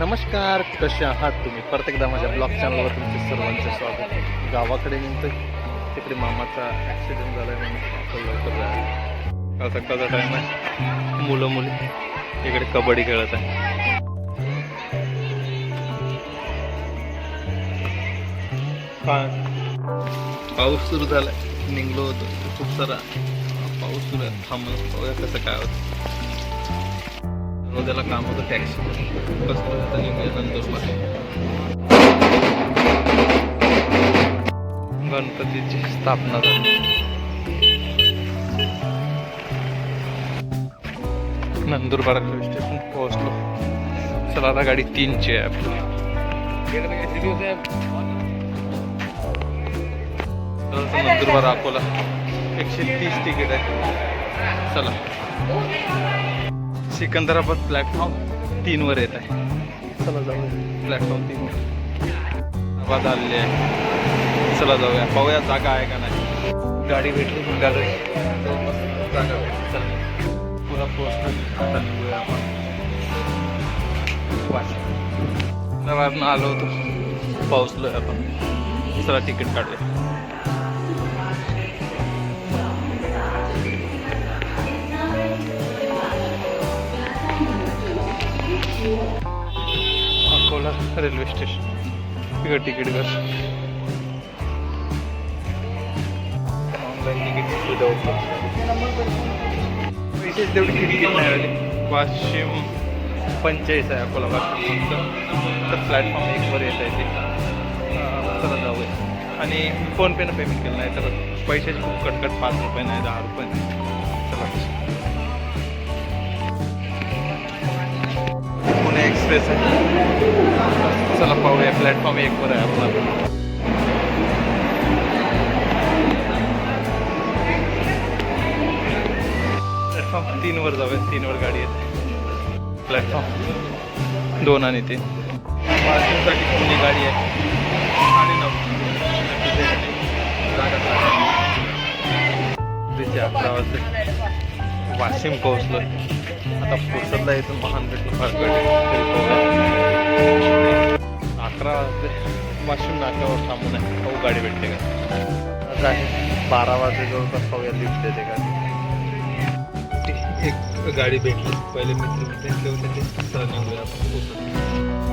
नमस्कार कसे आहात तुम्ही? परत एकदा माझ्या ब्लॉग चॅनलवर तुमचे सर्वांचे स्वागत. गावाकडे निघतो तिकडे मामाचा ॲक्सिडेंट झाला नाही आपण लवकर जायला. काल सकाळचा टाईम आहे. मुलं मुली. इकडे कबड्डी खेळत आहे. पाऊस सुरू झाला निघलो होतो. खूप सारा पाऊस सुरू आहे. थांबलो कसं काय होतं. त्याला काम होतं टॅक्सी बस नंतर गणपतीची स्थापना झाली. नंदुरबार रेल्वे स्टेशन पोहोचलो. चला आता गाडी तीनची आहे आपली. तर नंदुरबार अकोला. एकशे तीस तिकीट आहे. चला. सिकंदराबाद प्लॅटफॉर्म तीनवर येत आहे. चला जाऊया. प्लॅटफॉर्म तीनवर. आलेले आहे. चला जाऊया. पाहूया जागा आहे का नाही. गाडी भेटली गाडी. जागा भेटली. चला. पुरा पोहोचलो आता निघूया आपण. आलो होतो. पाऊसलोय आपण. चला तिकीट काढूया. Railway station. तिकड तिकीट कर. ऑनलाईन तिकीट सुद्धा उपलब्ध तेवढी तिकीट नाही आली वाशिम पंचेचाळीस आहे अकोला फक्त. तर प्लॅटफॉर्म एकवर येत आहे ते. चला जाऊया. आणि फोनपेनं पेमेंट केलं नाही तर पैशाची खूप कटकट पाच रुपये नाही दहा रुपये नाही. चला. एक्सप्रेस आहे. चला पाहूया प्लॅटफॉर्म एकवर आहे आपला. प्लॅटफॉर्म तीनवर जाऊया तीनवर गाडी येते. प्लॅटफॉर्म दोन आणि तीन. वाशिमसाठी पुणे गाडी आहे? आणि तिथे अकरा वाजता वाशिम पोहोचलो. आता पुसदला इथून महान भेटलं फार अकरा वाजले. वाशिम नाक्यावर थांबून आहे. पाहू गाडी भेटते का? आता आहे. बारा वाजले जवळपास पाहूया लिफ्ट देते का? एक गाडी भेटली. पहिले मित्र भेटले होते ते आपण पोहोचलो.